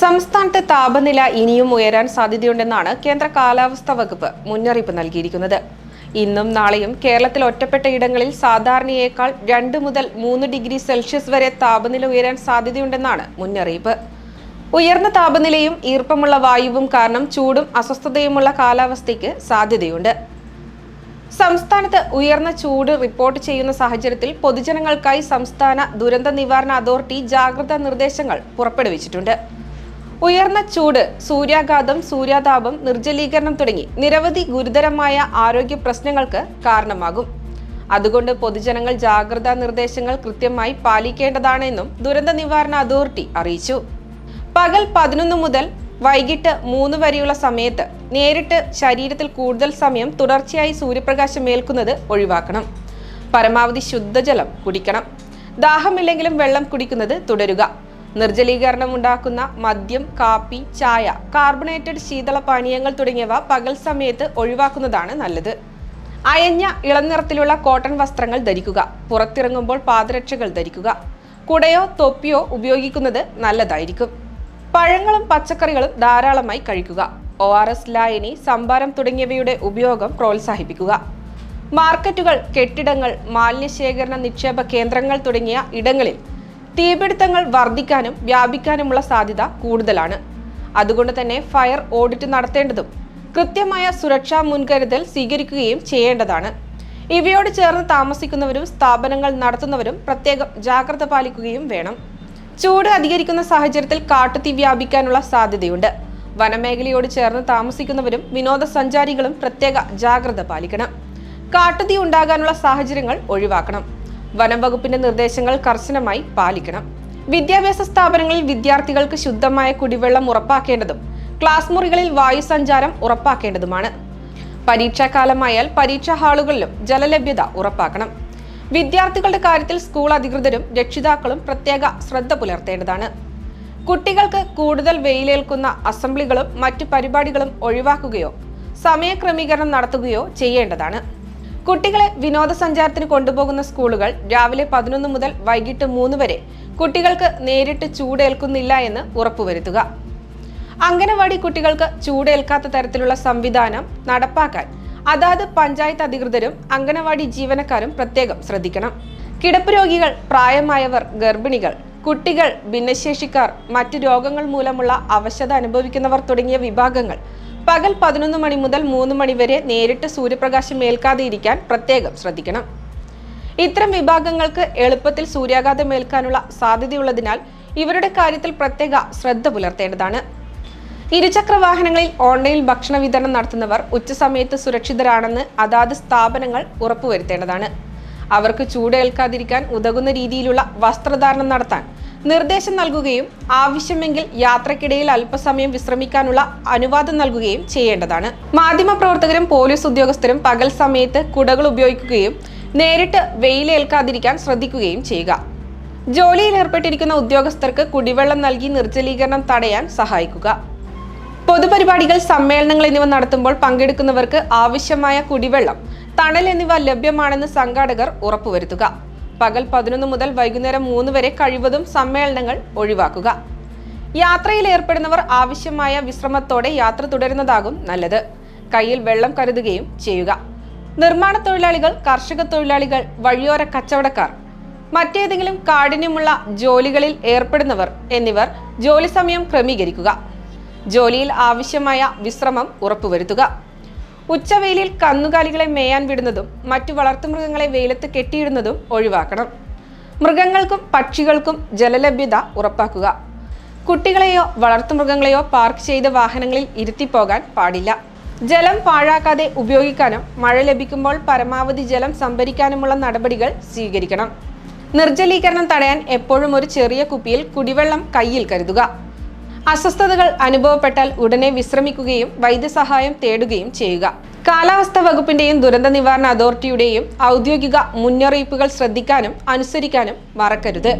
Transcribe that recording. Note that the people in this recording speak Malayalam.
സംസ്ഥാനത്തെ താപനില ഇനിയും ഉയരാൻ സാധ്യതയുണ്ടെന്നാണ് കേന്ദ്ര കാലാവസ്ഥാ വകുപ്പ് മുന്നറിയിപ്പ് നൽകിയിരിക്കുന്നത്. ഇന്നും നാളെയും കേരളത്തിൽ ഒറ്റപ്പെട്ട ഇടങ്ങളിൽ സാധാരണയേക്കാൾ രണ്ട് മുതൽ മൂന്ന് ഡിഗ്രി സെൽഷ്യസ് വരെ താപനില ഉയരാൻ സാധ്യതയുണ്ടെന്നാണ് മുന്നറിയിപ്പ്. ഉയർന്ന താപനിലയും ഈർപ്പമുള്ള വായുവും കാരണം ചൂടും അസ്വസ്ഥതയുമുള്ള കാലാവസ്ഥയ്ക്ക് സാധ്യതയുണ്ട്. സംസ്ഥാനത്ത് ഉയർന്ന ചൂട് റിപ്പോർട്ട് ചെയ്യുന്ന സാഹചര്യത്തിൽ പൊതുജനങ്ങൾക്കായി സംസ്ഥാന ദുരന്ത നിവാരണ അതോറിറ്റി ജാഗ്രതാ നിർദ്ദേശങ്ങൾ പുറപ്പെടുവിച്ചിട്ടുണ്ട്. ഉയർന്ന ചൂട് സൂര്യാഘാതം സൂര്യാതാപം നിർജലീകരണം തുടങ്ങി നിരവധി ഗുരുതരമായ ആരോഗ്യ പ്രശ്നങ്ങൾക്ക് കാരണമാകും. അതുകൊണ്ട് പൊതുജനങ്ങൾ ജാഗ്രതാ നിർദ്ദേശങ്ങൾ കൃത്യമായി പാലിക്കേണ്ടതാണെന്നും ദുരന്ത നിവാരണ അതോറിറ്റി അറിയിച്ചു. പകൽ പതിനൊന്ന് മുതൽ വൈകിട്ട് മൂന്ന് വരെയുള്ള സമയത്ത് നേരിട്ട് ശരീരത്തിൽ കൂടുതൽ സമയം തുടർച്ചയായി സൂര്യപ്രകാശം ഏൽക്കുന്നത് ഒഴിവാക്കണം. പരമാവധി ശുദ്ധജലം കുടിക്കണം. ദാഹമില്ലെങ്കിലും വെള്ളം കുടിക്കുന്നത് തുടരുക. നിർജലീകരണം ഉണ്ടാക്കുന്ന മദ്യം കാപ്പി ചായ കാർബണേറ്റഡ് ശീതള പാനീയങ്ങൾ തുടങ്ങിയവ പകൽ സമയത്ത് ഒഴിവാക്കുന്നതാണ് നല്ലത്. അയഞ്ഞ ഇളനിറത്തിലുള്ള കോട്ടൺ വസ്ത്രങ്ങൾ ധരിക്കുക പുറത്തിറങ്ങുമ്പോൾ പാദരക്ഷകൾ ധരിക്കുക. കുടയോ തൊപ്പിയോ ഉപയോഗിക്കുന്നത് നല്ലതായിരിക്കും. പഴങ്ങളും പച്ചക്കറികളും ധാരാളമായി കഴിക്കുക. ഒ ആർ എസ് ലായനി സംഭാരം തുടങ്ങിയവയുടെ ഉപയോഗം പ്രോത്സാഹിപ്പിക്കുക. മാർക്കറ്റുകൾ കെട്ടിടങ്ങൾ മാലിന്യശേഖരണ നിക്ഷേപ കേന്ദ്രങ്ങൾ തുടങ്ങിയ ഇടങ്ങളിൽ തീപിടുത്തങ്ങൾ വർദ്ധിക്കാനും വ്യാപിക്കാനുമുള്ള സാധ്യത കൂടുതലാണ്. അതുകൊണ്ട് തന്നെ ഫയർ ഓഡിറ്റ് നടത്തേണ്ടതും കൃത്യമായ സുരക്ഷാ മുൻകരുതൽ സ്വീകരിക്കുകയും ചെയ്യേണ്ടതാണ്. ഇവയോട് ചേർന്ന് താമസിക്കുന്നവരും സ്ഥാപനങ്ങൾ നടത്തുന്നവരും പ്രത്യേകം ജാഗ്രത പാലിക്കുകയും വേണം. ചൂട് അധികരിക്കുന്ന സാഹചര്യത്തിൽ കാട്ടുതീ വ്യാപിക്കാനുള്ള സാധ്യതയുണ്ട്. വനമേഖലയോട് ചേർന്ന് താമസിക്കുന്നവരും വിനോദസഞ്ചാരികളും പ്രത്യേക ജാഗ്രത പാലിക്കണം. കാട്ടുതീ ഉണ്ടാകാനുള്ള സാഹചര്യങ്ങൾ ഒഴിവാക്കണം. വനം വകുപ്പിന്റെ നിർദ്ദേശങ്ങൾ കർശനമായി പാലിക്കണം. വിദ്യാഭ്യാസ സ്ഥാപനങ്ങളിൽ വിദ്യാർത്ഥികൾക്ക് ശുദ്ധമായ കുടിവെള്ളം ഉറപ്പാക്കേണ്ടതും ക്ലാസ് മുറികളിൽ വായു സഞ്ചാരം ഉറപ്പാക്കേണ്ടതുമാണ്. പരീക്ഷാകാലമായാൽ പരീക്ഷാ ഹാളുകളിലും ജലലഭ്യത ഉറപ്പാക്കണം. വിദ്യാർത്ഥികളുടെ കാര്യത്തിൽ സ്കൂൾ അധികൃതരും രക്ഷിതാക്കളും പ്രത്യേക ശ്രദ്ധ പുലർത്തേണ്ടതാണ്. കുട്ടികൾക്ക് കൂടുതൽ വെയിലേൽക്കുന്ന അസംബ്ലികളും മറ്റു പരിപാടികളും ഒഴിവാക്കുകയോ സമയക്രമീകരണം നടത്തുകയോ ചെയ്യേണ്ടതാണ്. കുട്ടികളെ വിനോദസഞ്ചാരത്തിന് കൊണ്ടുപോകുന്ന സ്കൂളുകൾ രാവിലെ പതിനൊന്ന് മുതൽ വൈകിട്ട് മൂന്ന് വരെ കുട്ടികൾക്ക് നേരിട്ട് ചൂടേൽക്കുന്നില്ല എന്ന് ഉറപ്പുവരുത്തുക. അംഗനവാടി കുട്ടികൾക്ക് ചൂടേൽക്കാത്ത തരത്തിലുള്ള സംവിധാനം നടപ്പാക്കാൻ അതാത് പഞ്ചായത്ത് അധികൃതരും അംഗനവാടി ജീവനക്കാരും പ്രത്യേകം ശ്രദ്ധിക്കണം. കിടപ്പ് രോഗികൾ പ്രായമായവർ ഗർഭിണികൾ കുട്ടികൾ ഭിന്നശേഷിക്കാർ മറ്റ് രോഗങ്ങൾ മൂലമുള്ള അവശത അനുഭവിക്കുന്നവർ തുടങ്ങിയ വിഭാഗങ്ങൾ പകൽ പതിനൊന്ന് മണി മുതൽ മൂന്ന് മണി വരെ നേരിട്ട് സൂര്യപ്രകാശം ഏൽക്കാതെ ഇരിക്കാൻ പ്രത്യേകം ശ്രദ്ധിക്കണം. ഇത്തരം വിഭാഗങ്ങൾക്ക് എളുപ്പത്തിൽ സൂര്യാഘാതം ഏൽക്കാനുള്ള സാധ്യതയുള്ളതിനാൽ ഇവരുടെ കാര്യത്തിൽ പ്രത്യേക ശ്രദ്ധ പുലർത്തേണ്ടതാണ്. ഇരുചക്ര വാഹനങ്ങളിൽ ഓൺലൈൻ ഭക്ഷണ വിതരണം നടത്തുന്നവർ ഉച്ചസമയത്ത് സുരക്ഷിതരാണെന്ന് അതാത് സ്ഥാപനങ്ങൾ ഉറപ്പുവരുത്തേണ്ടതാണ്. അവർക്ക് ചൂടേൽക്കാതിരിക്കാൻ ഉതകുന്ന രീതിയിലുള്ള വസ്ത്രധാരണം നടത്താൻ നിർദ്ദേശം നൽകുകയും ആവശ്യമെങ്കിൽ യാത്രക്കിടയിൽ അല്പസമയം വിശ്രമിക്കാനുള്ള അനുവാദം നൽകുകയും ചെയ്യേണ്ടതാണ്. മാധ്യമപ്രവർത്തകരും പോലീസ് ഉദ്യോഗസ്ഥരും പകൽ സമയത്ത് കുടകൾ ഉപയോഗിക്കുകയും നേരിട്ട് വെയിലേൽക്കാതിരിക്കാൻ ശ്രദ്ധിക്കുകയും ചെയ്യുക. ജോലിയിൽ ഏർപ്പെട്ടിരിക്കുന്ന ഉദ്യോഗസ്ഥർക്ക് കുടിവെള്ളം നൽകി നിർജലീകരണം തടയാൻ സഹായിക്കുക. പൊതുപരിപാടികൾ സമ്മേളനങ്ങൾ എന്നിവ നടത്തുമ്പോൾ പങ്കെടുക്കുന്നവർക്ക് ആവശ്യമായ കുടിവെള്ളം തണൽ എന്നിവ ലഭ്യമാണെന്ന് സംഘാടകർ ഉറപ്പുവരുത്തുക. പകൽ പതിനൊന്ന് മുതൽ വൈകുന്നേരം മൂന്ന് വരെ കഴിവതും സമ്മേളനങ്ങൾ ഒഴിവാക്കുക. യാത്രയിൽ ഏർപ്പെടുന്നവർ ആവശ്യമായ വിശ്രമത്തോടെ യാത്ര തുടരുന്നതാകും നല്ലത്. കയ്യിൽ വെള്ളം കരുതുകയും ചെയ്യുക. നിർമ്മാണ തൊഴിലാളികൾ കർഷക തൊഴിലാളികൾ വഴിയോര കച്ചവടക്കാർ മറ്റേതെങ്കിലും കാഠിന്യമുള്ള ജോലികളിൽ ഏർപ്പെടുന്നവർ എന്നിവർ ജോലി സമയം ക്രമീകരിക്കുക. ജോലിയിൽ ആവശ്യമായ വിശ്രമം ഉറപ്പുവരുത്തുക. ഉച്ചവെയിലിൽ കന്നുകാലികളെ മേയാൻ വിടുന്നതും മറ്റു വളർത്തുമൃഗങ്ങളെ വെയിലത്ത് കെട്ടിയിടുന്നതും ഒഴിവാക്കണം. മൃഗങ്ങൾക്കും പക്ഷികൾക്കും ജലലഭ്യത ഉറപ്പാക്കുക. കുട്ടികളെയോ വളർത്തുമൃഗങ്ങളെയോ പാർക്ക് ചെയ്ത വാഹനങ്ങളിൽ ഇരുത്തിപ്പോകാൻ പാടില്ല. ജലം പാഴാക്കാതെ ഉപയോഗിക്കാനും മഴ ലഭിക്കുമ്പോൾ പരമാവധി ജലം സംഭരിക്കാനുമുള്ള നടപടികൾ സ്വീകരിക്കണം. നിർജലീകരണം തടയാൻ എപ്പോഴും ഒരു ചെറിയ കുപ്പിയിൽ കുടിവെള്ളം കയ്യിൽ കരുതുക. അസ്വസ്ഥതകൾ അനുഭവപ്പെട്ടാൽ ഉടനെ വിശ്രമിക്കുകയും വൈദ്യസഹായം തേടുകയും ചെയ്യുക. കാലാവസ്ഥാ വകുപ്പിന്റെയും ദുരന്ത നിവാരണ അതോറിറ്റിയുടെയും ഔദ്യോഗിക മുന്നറിയിപ്പുകൾ ശ്രദ്ധിക്കാനും അനുസരിക്കാനും മറക്കരുത്.